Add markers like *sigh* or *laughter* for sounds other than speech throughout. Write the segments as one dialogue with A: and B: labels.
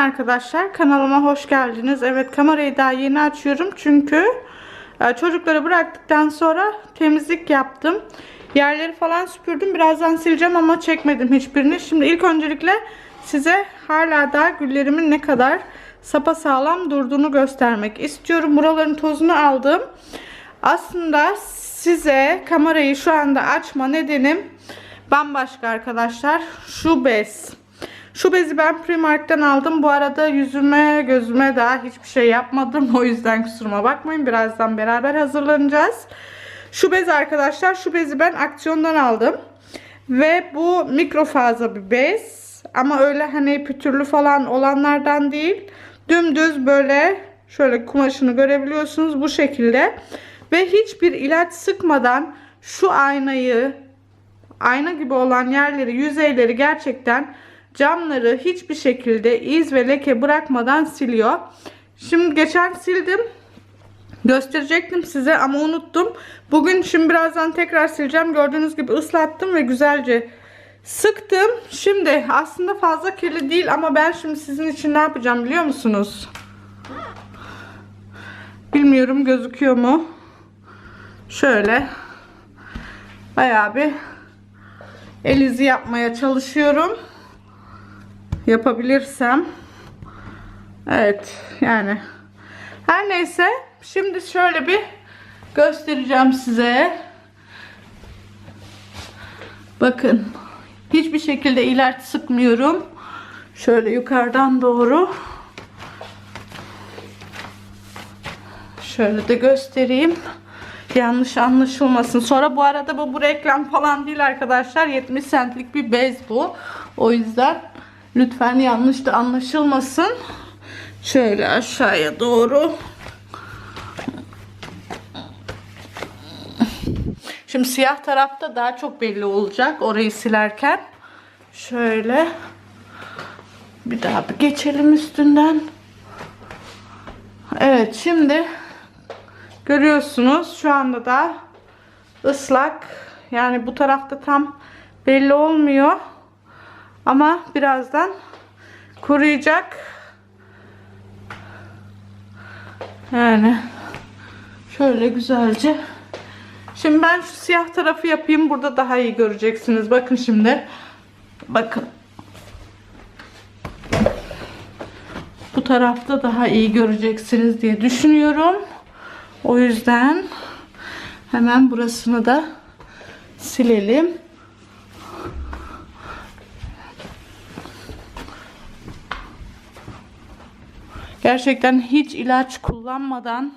A: arkadaşlar. Kanalıma hoş geldiniz. Evet kamerayı daha yeni açıyorum çünkü e, çocukları bıraktıktan sonra temizlik yaptım. Yerleri falan süpürdüm. Birazdan sileceğim ama çekmedim hiçbirini. Şimdi ilk öncelikle size hala daha güllerimin ne kadar sapasağlam durduğunu göstermek istiyorum. Buraların tozunu aldım. Aslında size kamerayı şu anda açma nedenim bambaşka arkadaşlar. Şu bez. Şu bezi ben Primark'tan aldım. Bu arada yüzüme gözüme daha hiçbir şey yapmadım. *laughs* O yüzden kusuruma bakmayın. Birazdan beraber hazırlanacağız. Şu bez arkadaşlar. Şu bezi ben aksiyondan aldım. Ve bu mikrofaza bir bez. Ama öyle hani pütürlü falan olanlardan değil. Dümdüz böyle şöyle kumaşını görebiliyorsunuz bu şekilde. Ve hiçbir ilaç sıkmadan şu aynayı ayna gibi olan yerleri, yüzeyleri gerçekten camları hiçbir şekilde iz ve leke bırakmadan siliyor. Şimdi geçen sildim. Gösterecektim size ama unuttum. Bugün şimdi birazdan tekrar sileceğim. Gördüğünüz gibi ıslattım ve güzelce sıktım. Şimdi aslında fazla kirli değil ama ben şimdi sizin için ne yapacağım biliyor musunuz? Bilmiyorum gözüküyor mu? Şöyle bayağı bir el izi yapmaya çalışıyorum. Yapabilirsem. Evet yani. Her neyse. Şimdi şöyle bir göstereceğim size. Bakın. Hiçbir şekilde ilaç sıkmıyorum. Şöyle yukarıdan doğru. Şöyle de göstereyim. Yanlış anlaşılmasın. Sonra bu arada bu, bu reklam falan değil arkadaşlar. 70 centlik bir bez bu. O yüzden lütfen yanlış da anlaşılmasın. Şöyle aşağıya doğru. Şimdi siyah tarafta daha çok belli olacak orayı silerken. Şöyle bir daha bir geçelim üstünden. Evet şimdi Görüyorsunuz şu anda da ıslak. Yani bu tarafta tam belli olmuyor. Ama birazdan kuruyacak. Yani şöyle güzelce. Şimdi ben şu siyah tarafı yapayım. Burada daha iyi göreceksiniz. Bakın şimdi. Bakın. Bu tarafta daha iyi göreceksiniz diye düşünüyorum. O yüzden hemen burasını da silelim. Gerçekten hiç ilaç kullanmadan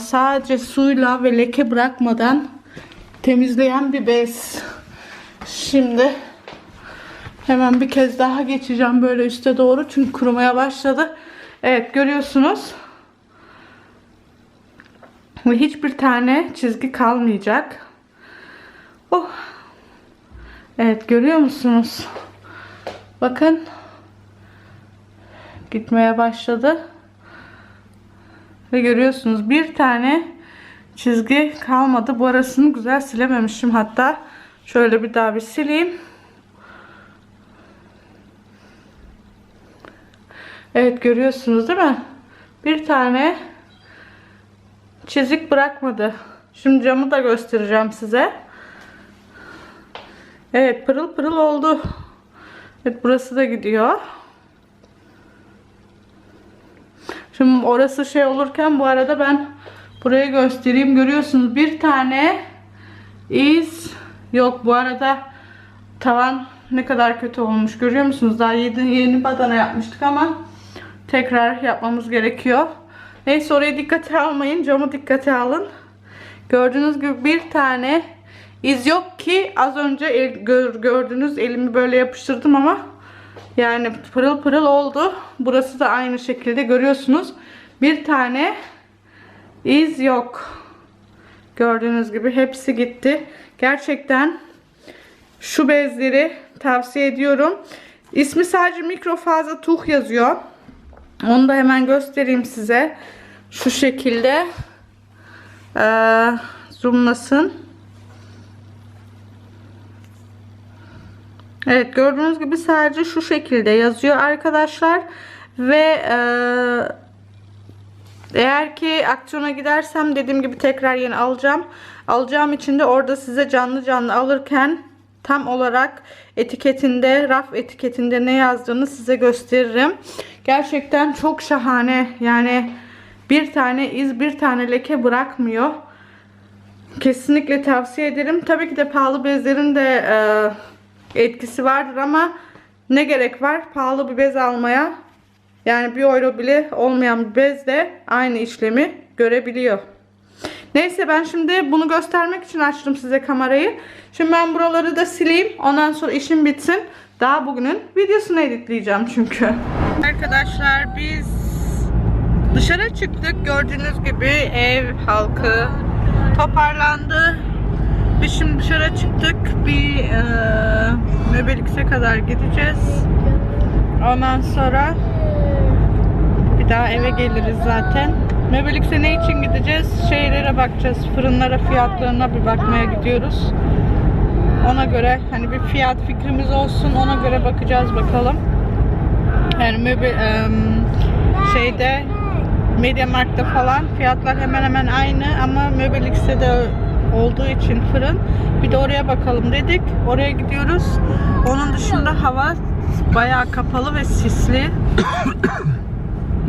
A: sadece suyla ve leke bırakmadan temizleyen bir bez. Şimdi hemen bir kez daha geçeceğim böyle üste doğru çünkü kurumaya başladı. Evet görüyorsunuz. Hiçbir tane çizgi kalmayacak. Oh. Evet görüyor musunuz? Bakın. Gitmeye başladı. Ve görüyorsunuz bir tane çizgi kalmadı. Bu arasını güzel silememişim hatta. Şöyle bir daha bir sileyim. Evet görüyorsunuz değil mi? Bir tane çizik bırakmadı. Şimdi camı da göstereceğim size. Evet pırıl pırıl oldu. Evet burası da gidiyor. Şimdi orası şey olurken bu arada ben burayı göstereyim. Görüyorsunuz bir tane iz yok. Bu arada tavan ne kadar kötü olmuş görüyor musunuz? Daha yeni, yeni badana yapmıştık ama tekrar yapmamız gerekiyor. Neyse oraya dikkate almayın. Camı dikkate alın. Gördüğünüz gibi bir tane iz yok ki az önce el, gör, gördüğünüz elimi böyle yapıştırdım ama yani pırıl pırıl oldu. Burası da aynı şekilde görüyorsunuz. Bir tane iz yok. Gördüğünüz gibi hepsi gitti. Gerçekten şu bezleri tavsiye ediyorum. İsmi sadece mikrofaza tuh yazıyor. Onu da hemen göstereyim size. Şu şekilde ee, zoomlasın. Evet gördüğünüz gibi sadece şu şekilde yazıyor arkadaşlar. Ve e, eğer ki aksiyona gidersem dediğim gibi tekrar yeni alacağım. Alacağım için de orada size canlı canlı alırken tam olarak etiketinde, raf etiketinde ne yazdığını size gösteririm. Gerçekten çok şahane. Yani bir tane iz, bir tane leke bırakmıyor. Kesinlikle tavsiye ederim. Tabii ki de pahalı bezlerin de e, etkisi vardır ama ne gerek var pahalı bir bez almaya? Yani bir euro bile olmayan bir bez de aynı işlemi görebiliyor. Neyse ben şimdi bunu göstermek için açtım size kamerayı. Şimdi ben buraları da sileyim. Ondan sonra işim bitsin. Daha bugünün videosunu editleyeceğim çünkü. Arkadaşlar biz dışarı çıktık. Gördüğünüz gibi ev halkı toparlandı. Biz şimdi dışarı çıktık. Bir e, Möbelix'e kadar gideceğiz. Ondan sonra bir daha eve geliriz zaten. Möbelix'e ne için gideceğiz? Şeylere bakacağız. Fırınlara fiyatlarına bir bakmaya gidiyoruz. Ona göre hani bir fiyat fikrimiz olsun. Ona göre bakacağız bakalım. Yani möbel em, şeyde Mediamarkt'ta falan fiyatlar hemen hemen aynı ama Möbelix'te de olduğu için fırın. Bir de oraya bakalım dedik. Oraya gidiyoruz. Onun dışında hava bayağı kapalı ve sisli. *coughs*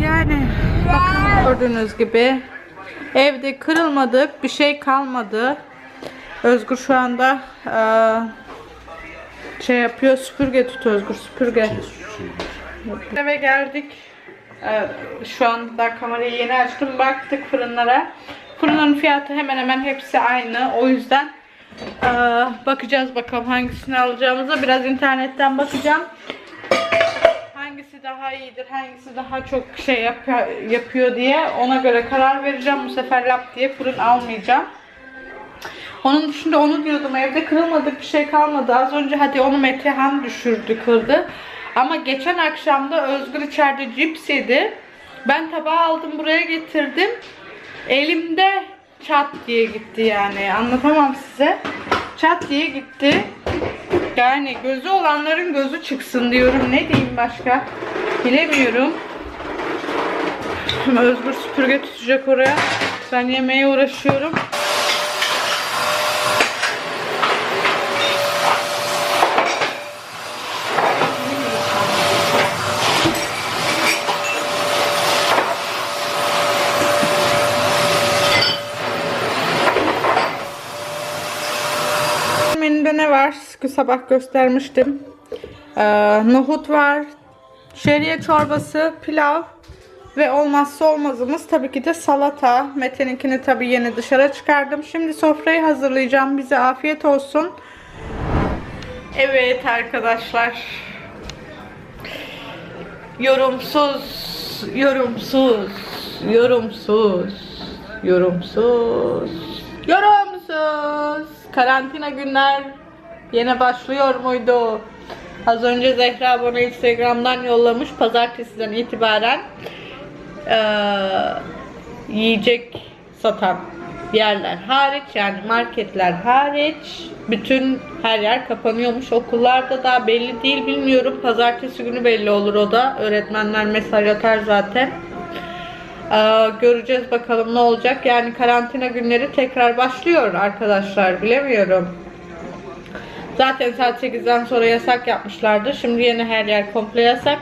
A: Yani bakın gördüğünüz gibi evde kırılmadık. Bir şey kalmadı. Özgür şu anda eee, şey yapıyor. Süpürge tut Özgür süpürge. Eve geldik. Ee, Şu an daha kamerayı yeni açtım. Baktık fırınlara. Fırınların fiyatı hemen hemen hepsi aynı. O yüzden ee, bakacağız bakalım hangisini alacağımıza. Biraz internetten bakacağım. Hangisi daha iyidir, hangisi daha çok şey yapıyor, yapıyor diye ona göre karar vereceğim. Bu sefer lap diye fırın almayacağım. Onun dışında onu diyordum evde kırılmadık bir şey kalmadı. Az önce hadi onu Metehan düşürdü kırdı. Ama geçen akşam da Özgür içeride cips yedi. Ben tabağı aldım buraya getirdim. Elimde çat diye gitti yani. Anlatamam size. Çat diye gitti. Yani gözü olanların gözü çıksın diyorum. Ne diyeyim başka? Bilemiyorum. Özgür süpürge tutacak oraya. Ben yemeğe uğraşıyorum. Var? Sabah göstermiştim. Ee, nohut var. Şeriye çorbası, pilav ve olmazsa olmazımız tabii ki de salata. Mete'ninkini tabii yeni dışarı çıkardım. Şimdi sofrayı hazırlayacağım. Bize afiyet olsun. Evet arkadaşlar. Yorumsuz, yorumsuz, yorumsuz, yorumsuz, yorumsuz. Karantina günler yine başlıyor muydu? Az önce Zehra bana Instagram'dan yollamış. Pazartesiden itibaren eee, yiyecek satan yerler hariç yani marketler hariç bütün her yer kapanıyormuş. Okullarda daha belli değil bilmiyorum. Pazartesi günü belli olur o da. Öğretmenler mesaj atar zaten. Ee, göreceğiz bakalım ne olacak. Yani karantina günleri tekrar başlıyor arkadaşlar. Bilemiyorum. Zaten saat 8'den sonra yasak yapmışlardı. Şimdi yine her yer komple yasak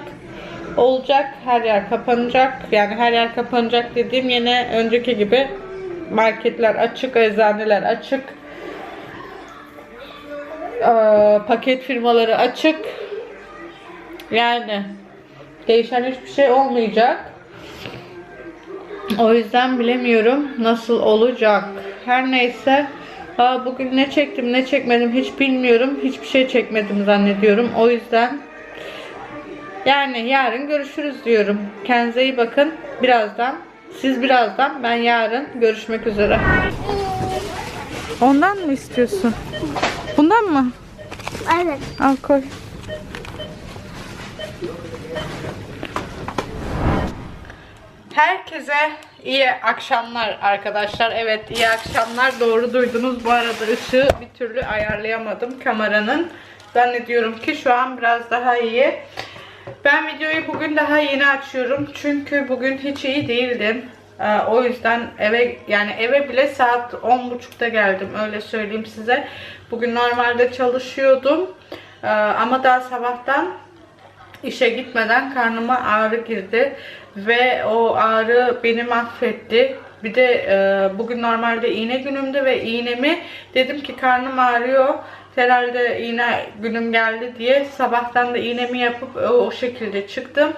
A: olacak. Her yer kapanacak. Yani her yer kapanacak dediğim yine önceki gibi marketler açık, eczaneler açık. Ee, paket firmaları açık. Yani değişen hiçbir şey olmayacak. O yüzden bilemiyorum nasıl olacak. Her neyse. Aa, bugün ne çektim ne çekmedim hiç bilmiyorum. Hiçbir şey çekmedim zannediyorum. O yüzden yani yarın görüşürüz diyorum. Kendinize iyi bakın. Birazdan. Siz birazdan. Ben yarın görüşmek üzere. Ondan mı istiyorsun? Bundan mı?
B: Evet.
A: Al koy. Herkese iyi akşamlar arkadaşlar. Evet iyi akşamlar. Doğru duydunuz. Bu arada ışığı bir türlü ayarlayamadım kameranın. Zannediyorum ki şu an biraz daha iyi. Ben videoyu bugün daha yeni açıyorum. Çünkü bugün hiç iyi değildim. Ee, o yüzden eve yani eve bile saat 10.30'da geldim öyle söyleyeyim size. Bugün normalde çalışıyordum. Ee, ama daha sabahtan işe gitmeden karnıma ağrı girdi ve o ağrı beni mahvetti. Bir de e, bugün normalde iğne günümdü ve iğnemi dedim ki karnım ağrıyor. Herhalde iğne günüm geldi diye sabahtan da iğnemi yapıp o, o şekilde çıktım.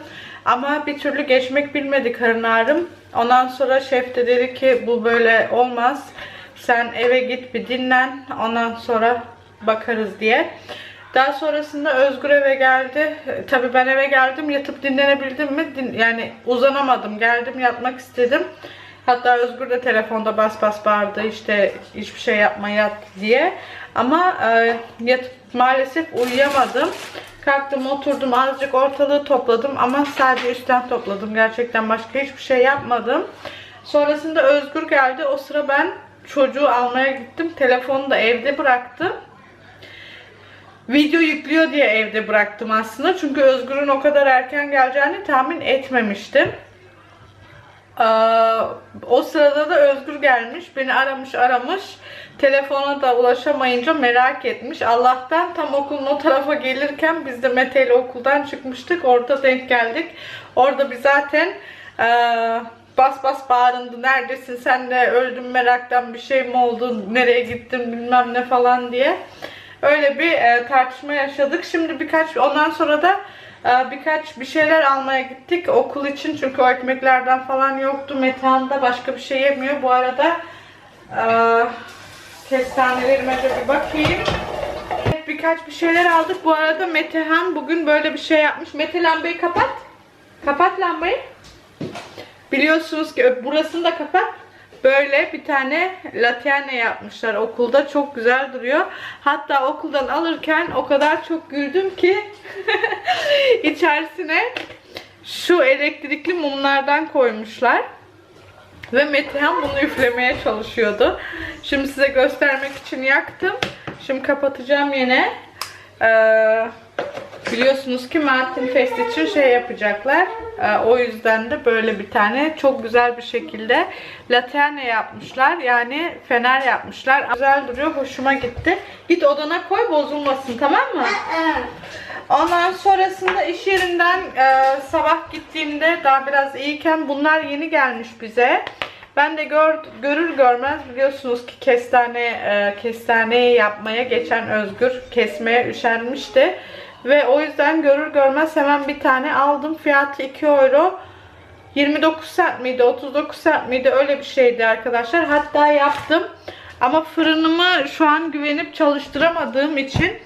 A: Ama bir türlü geçmek bilmedi karın ağrım. Ondan sonra şef de dedi ki bu böyle olmaz. Sen eve git bir dinlen. Ondan sonra bakarız diye. Daha sonrasında Özgür eve geldi. E, Tabii ben eve geldim. Yatıp dinlenebildim mi? Din- yani uzanamadım. Geldim yatmak istedim. Hatta Özgür de telefonda bas bas bağırdı işte hiçbir şey yapma yat diye. Ama e, yatıp maalesef uyuyamadım. Kalktım oturdum azıcık ortalığı topladım ama sadece üstten topladım. Gerçekten başka hiçbir şey yapmadım. Sonrasında Özgür geldi. O sıra ben çocuğu almaya gittim. Telefonu da evde bıraktım. Video yüklüyor diye evde bıraktım aslında. Çünkü Özgür'ün o kadar erken geleceğini tahmin etmemiştim. Ee, o sırada da Özgür gelmiş. Beni aramış aramış. Telefona da ulaşamayınca merak etmiş. Allah'tan tam okulun o tarafa gelirken biz de Mete ile okuldan çıkmıştık. Orada denk geldik. Orada bir zaten ee, bas bas bağırındı. Neredesin sen de öldüm meraktan bir şey mi oldu? Nereye gittin bilmem ne falan diye. Öyle bir e, tartışma yaşadık. Şimdi birkaç ondan sonra da e, birkaç bir şeyler almaya gittik okul için çünkü o ekmeklerden falan yoktu. Metehan da başka bir şey yemiyor. Bu arada e, kestanelerime de bir bakayım. Birkaç bir şeyler aldık. Bu arada Metehan bugün böyle bir şey yapmış. Mete lambayı kapat. Kapat lambayı. Biliyorsunuz ki burasını da kapat. Böyle bir tane laterne yapmışlar okulda. Çok güzel duruyor. Hatta okuldan alırken o kadar çok güldüm ki *laughs* içerisine şu elektrikli mumlardan koymuşlar. Ve Metehan bunu üflemeye çalışıyordu. Şimdi size göstermek için yaktım. Şimdi kapatacağım yine. Ee, biliyorsunuz ki Martin Fest için şey yapacaklar. Ee, o yüzden de böyle bir tane çok güzel bir şekilde laterne yapmışlar. Yani fener yapmışlar. Güzel duruyor. Hoşuma gitti. Git odana koy bozulmasın tamam mı? Ondan sonrasında iş yerinden e, sabah gittiğimde daha biraz iyiyken bunlar yeni gelmiş bize. Ben de gör, görür görmez biliyorsunuz ki kestane e, kestane yapmaya geçen Özgür kesmeye üşenmişti. Ve o yüzden görür görmez hemen bir tane aldım. Fiyatı 2 euro. 29 cent miydi 39 cent miydi öyle bir şeydi arkadaşlar. Hatta yaptım. Ama fırınımı şu an güvenip çalıştıramadığım için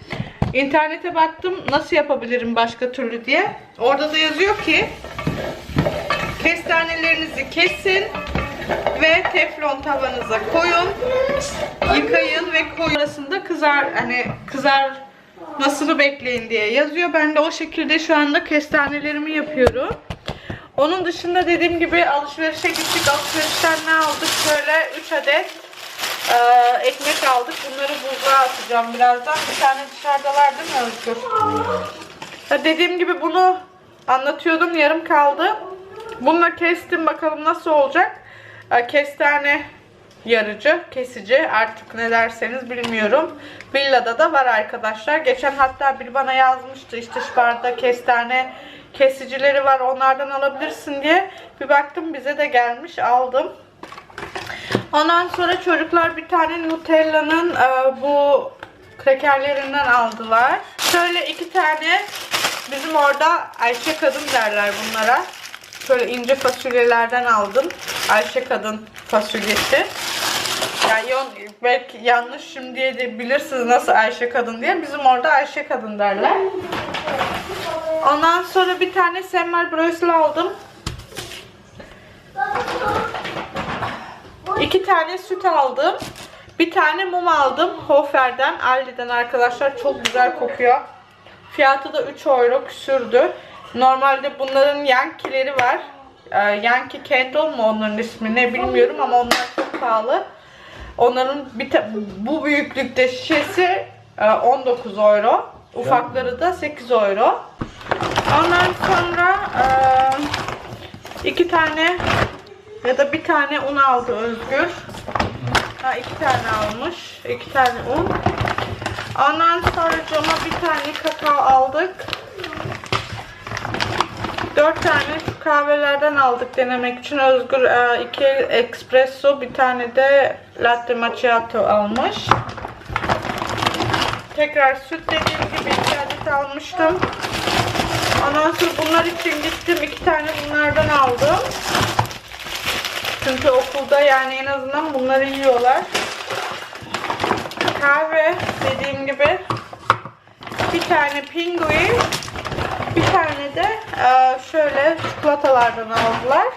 A: internete baktım nasıl yapabilirim başka türlü diye. Orada da yazıyor ki kestanelerinizi kesin ve teflon tavanıza koyun. Yıkayın ve koyun arasında kızar hani kızarmasını bekleyin diye yazıyor. Ben de o şekilde şu anda kestanelerimi yapıyorum. Onun dışında dediğim gibi alışverişe gittik. Alışverişten ne aldık? Şöyle 3 adet e, ekmek aldık. Bunları buzluğa atacağım birazdan. Bir tane dışarıdalar değil mi Özgür? Ya dediğim gibi bunu anlatıyordum. Yarım kaldı. Bununla kestim. Bakalım nasıl olacak. E, Kestane yarıcı, kesici artık ne derseniz bilmiyorum. Villada da var arkadaşlar. Geçen hatta bir bana yazmıştı işte Sparta kestane kesicileri var onlardan alabilirsin diye. Bir baktım bize de gelmiş aldım. Ondan sonra çocuklar bir tane Nutella'nın e, bu krekerlerinden aldılar. Şöyle iki tane bizim orada Ayşe kadın derler bunlara. Şöyle ince fasulyelerden aldım. Ayşe kadın fasulyesi. Yani yon, belki yanlış şimdi diye de bilirsiniz nasıl Ayşe kadın diye. Bizim orada Ayşe kadın derler. Ondan sonra bir tane semmel brösel aldım. İki tane süt aldım. Bir tane mum aldım. Hofer'den, Aldi'den arkadaşlar. Çok güzel kokuyor. Fiyatı da 3 euro küsürdü. Normalde bunların Yankee'leri var. Ee, Yankee Candle mu onların ismi ne bilmiyorum ama onlar çok pahalı. Onların bir ta- bu büyüklükte şişesi e, 19 euro. Ufakları da 8 euro. Ondan sonra eee, iki tane ya da bir tane un aldı Özgür. Ha iki tane almış. iki tane un. Ondan sonra cama bir tane kakao aldık. Dört tane şu kahvelerden aldık denemek için. Özgür e, iki espresso, bir tane de latte macchiato almış. Tekrar süt dediğim gibi iki adet almıştım. Ondan sonra bunlar için gittim. iki tane bunlardan aldım. Çünkü okulda yani en azından bunları yiyorlar. Kahve dediğim gibi bir tane pingui bir tane de e, şöyle çikolatalardan aldılar.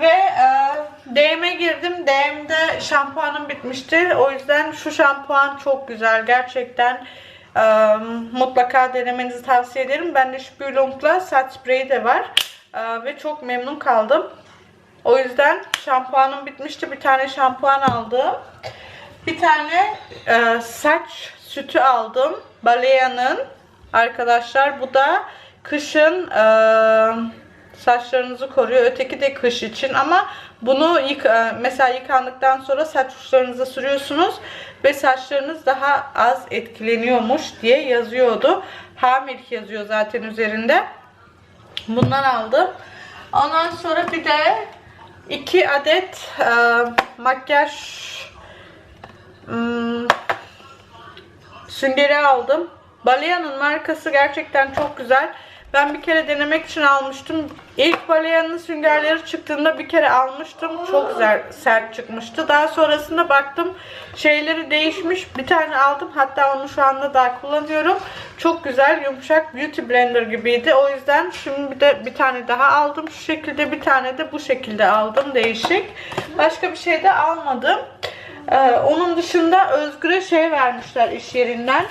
A: Ve e, DM'e girdim. DM'de şampuanım bitmişti. O yüzden şu şampuan çok güzel. Gerçekten e, mutlaka denemenizi tavsiye ederim. Bende Spülung'la saç spreyi de var. Ve çok memnun kaldım. O yüzden şampuanım bitmişti. Bir tane şampuan aldım. Bir tane saç sütü aldım. Balea'nın arkadaşlar. Bu da kışın e, saçlarınızı koruyor. Öteki de kış için ama bunu yık, e, mesela yıkandıktan sonra saç uçlarınıza sürüyorsunuz ve saçlarınız daha az etkileniyormuş diye yazıyordu. Hamilik yazıyor zaten üzerinde. Bundan aldım. Ondan sonra bir de iki adet e, makyaj hmm, süngeri aldım. Balea'nın markası gerçekten çok güzel. Ben bir kere denemek için almıştım. İlk Balea'nın süngerleri çıktığında bir kere almıştım. Çok sert çıkmıştı. Daha sonrasında baktım şeyleri değişmiş. Bir tane aldım. Hatta onu şu anda daha kullanıyorum. Çok güzel yumuşak beauty blender gibiydi. O yüzden şimdi bir de bir tane daha aldım. Şu şekilde bir tane de bu şekilde aldım. Değişik. Başka bir şey de almadım. Ee, onun dışında Özgür'e şey vermişler iş yerinden.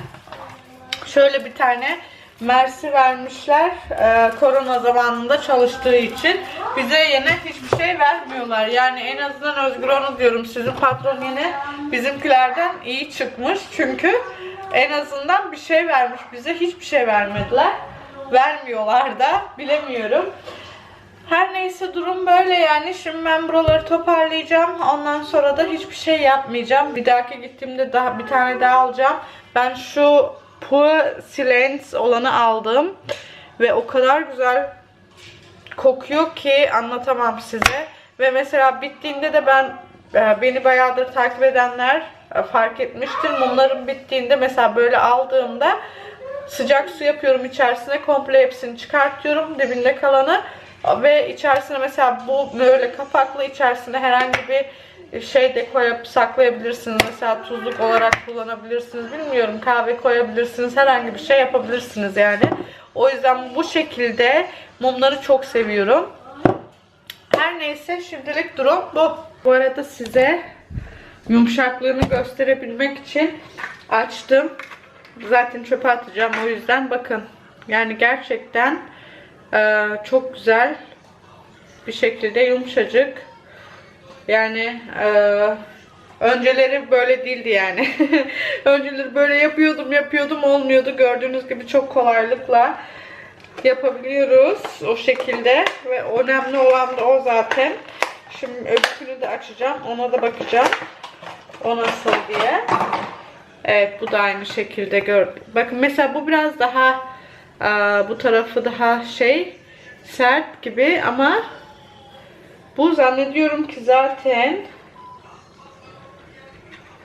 A: Şöyle bir tane Mersi vermişler e, korona zamanında çalıştığı için. Bize yine hiçbir şey vermiyorlar. Yani en azından Özgür onu diyorum. Sizin patron yine bizimkilerden iyi çıkmış. Çünkü en azından bir şey vermiş bize. Hiçbir şey vermediler. Vermiyorlar da. Bilemiyorum. Her neyse durum böyle yani. Şimdi ben buraları toparlayacağım. Ondan sonra da hiçbir şey yapmayacağım. Bir dahaki gittiğimde daha bir tane daha alacağım. Ben şu Pure Silence olanı aldım. Ve o kadar güzel kokuyor ki anlatamam size. Ve mesela bittiğinde de ben e, beni bayağıdır takip edenler e, fark etmiştir. Mumlarım bittiğinde mesela böyle aldığımda sıcak su yapıyorum içerisine komple hepsini çıkartıyorum dibinde kalanı ve içerisine mesela bu böyle kapaklı içerisine herhangi bir şey de koyup saklayabilirsiniz. Mesela tuzluk olarak kullanabilirsiniz. Bilmiyorum kahve koyabilirsiniz. Herhangi bir şey yapabilirsiniz yani. O yüzden bu şekilde mumları çok seviyorum. Her neyse şimdilik durum bu. Bu arada size yumuşaklığını gösterebilmek için açtım. Zaten çöpe atacağım o yüzden bakın. Yani gerçekten e, çok güzel bir şekilde yumuşacık. Yani e, önceleri böyle değildi yani. *laughs* önceleri böyle yapıyordum yapıyordum olmuyordu. Gördüğünüz gibi çok kolaylıkla yapabiliyoruz o şekilde. Ve önemli olan da o zaten. Şimdi öbürkünü de açacağım. Ona da bakacağım. O nasıl diye. Evet bu da aynı şekilde gör. Bakın mesela bu biraz daha e, bu tarafı daha şey sert gibi ama bu zannediyorum ki zaten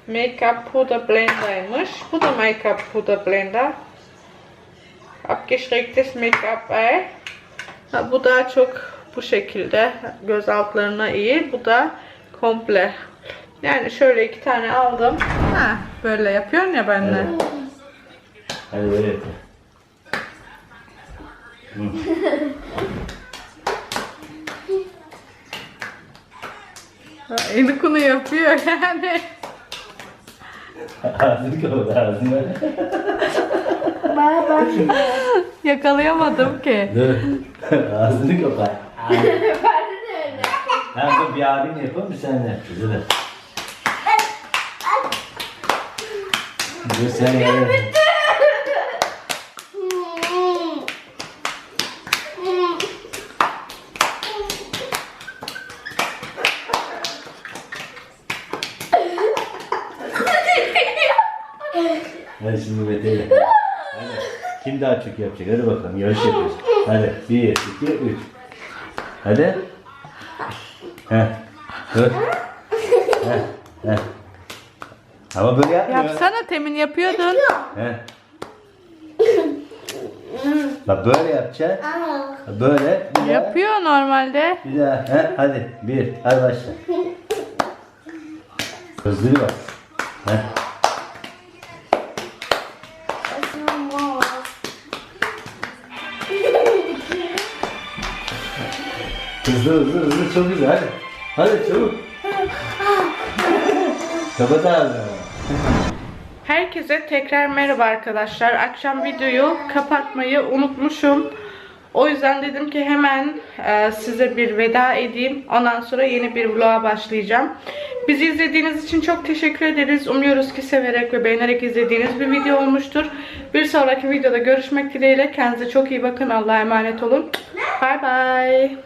A: Make-up Puder Blender'ymış. Bu da Make-up Puder Blender. Abgeschrägtes Make-up Eye. Ha, bu daha çok bu şekilde göz altlarına iyi. Bu da komple. Yani şöyle iki tane aldım. Ha, böyle yapıyorsun ya benimle.
B: Evet. Hadi böyle yapalım. *laughs*
A: Ha, Enikunu yapıyor yani.
B: Ağzını kapat ağzını.
C: Bana bak.
A: Yakalayamadım ki.
B: Dur. ağzını kapat.
C: Ben de öyle.
B: Ben de bir abin yapalım bir sen de yapacağız hadi. Dur sen gel. Kim daha çok yapacak? Hadi bakalım yarış yapıyoruz. Hadi 1, 2, 3. Hadi. Heh. Dur. Heh. Heh. Ama böyle yapmıyor.
A: Yapsana temin yapıyordun.
B: Heh. Bak böyle yapacaksın. Böyle. Bir daha.
A: Yapıyor normalde.
B: Bir daha. He, hadi. Bir. Hadi başla. Hızlı bir bak. He. Hızlı hızlı hızlı çok güzel hadi. Hadi çabuk. Kapat ağzını.
A: Herkese tekrar merhaba arkadaşlar. Akşam videoyu kapatmayı unutmuşum. O yüzden dedim ki hemen e, size bir veda edeyim. Ondan sonra yeni bir vloga başlayacağım. Bizi izlediğiniz için çok teşekkür ederiz. Umuyoruz ki severek ve beğenerek izlediğiniz bir video olmuştur. Bir sonraki videoda görüşmek dileğiyle. Kendinize çok iyi bakın. Allah'a emanet olun. Bay bay.